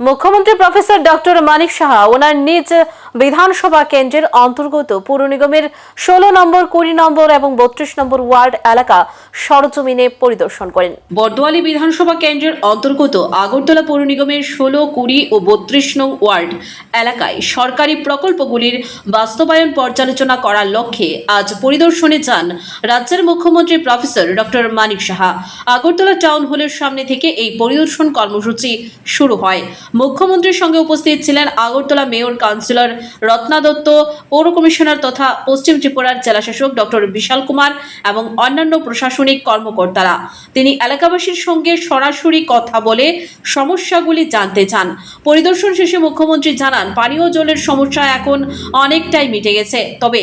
মুখ্যমন্ত্রী professor doctor Manik Saha ওনার নিজ বিধানসভা কেন্দ্রের অন্তর্গত পুর নিগমের ষোলো নম্বর, কুড়ি নম্বর এবং বত্রিশ নম্বর ওয়ার্ড এলাকা সরজমিনে পরিদর্শন করেন। বর্দোয়ালি বিধানসভা কেন্দ্রের অন্তর্গত আগরতলা পৌর নিগমের ষোলো, কুড়ি ও বত্রিশ নং ওয়ার্ড এলাকায় সরকারি প্রকল্পগুলির বাস্তবায়ন পর্যালোচনা করার লক্ষ্যে আজ পরিদর্শনে যান রাজ্যের মুখ্যমন্ত্রী professor doctor Manik Saha. Agartala town হলের সামনে থেকে এই পরিদর্শন কর্মসূচি শুরু হয়। মুখ্যমন্ত্রীর সঙ্গে উপস্থিত ছিলেন আগরতলা মেয়র কাউন্সিলর রত্না দত্ত, পৌর কমিশনার তথা পশ্চিম ত্রিপুরার জেলাশাসক ডক্টর বিশাল কুমার এবং অন্যান্য প্রশাসনিক কর্মকর্তারা। তিনি এলাকাবাসীর সঙ্গে সরাসরি কথা বলে সমস্যাগুলি জানতে চান। পরিদর্শন শেষে মুখ্যমন্ত্রী জানান, পানীয় জলের সমস্যা এখন অনেকটাই মিটে গেছে। তবে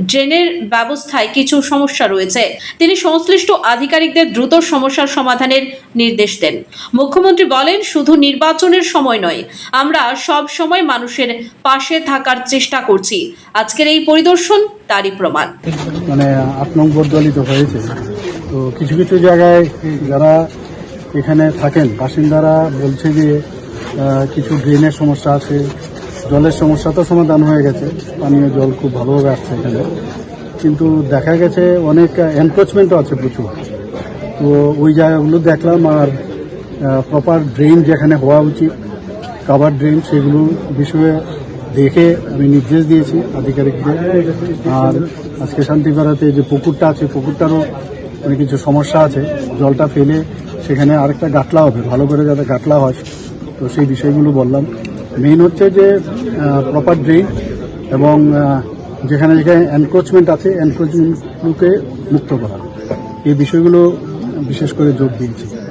ড্রেনের ব্যবস্থায় কিছু সমস্যা রয়েছে। তিনি সংশ্লিষ্ট আধিকারিকদের দ্রুত সমস্যার সমাধানের নির্দেশ দেন। মুখ্যমন্ত্রী বলেন, শুধু নির্বাচনের সময় নয়, আমরা সব সময় মানুষের পাশে থাকার চেষ্টা করছি। আজকের এই পরিদর্শন, তারই প্রমাণ। মানে নম্বর হয়েছে। তো কিছু কিছু জায়গায় যারা এখানে থাকেন, বাসিন্দারা বলছে যে কিছু ড্রেনের সমস্যা আছে জলের সমস্যা তো সমাধান হয়ে গেছে। পানীয় জল খুব ভালোভাবে আসছে এখানে। কিন্তু দেখা গেছে অনেক এনক্রোচমেন্টও আছে প্রচুর। তো ওই জায়গাগুলো দেখলাম আর প্রপার ড্রেন যেখানে হওয়া উচিত কাভার ড্রেন সেগুলো বিষয়ে দেখে আমি নির্দেশ দিয়েছি আধিকারিকদের। আর আজকে শান্তিপাড়াতে যে পুকুরটা আছে, পুকুরটারও মানে কিছু সমস্যা আছে। জলটা ফেলে সেখানে আরেকটা গাটলা হবে, ভালো করে যাতে গাটলা হয়। তো সেই বিষয়গুলো বললাম। মেইন হচ্ছে যে প্রপার ড্রেন এবং যেখানে যেখানে এনক্রোচমেন্ট আছে এনক্রোচমেন্টগুলোকে মুক্ত করা। এই বিষয়গুলো বিশেষ করে যোগ দিয়েছি।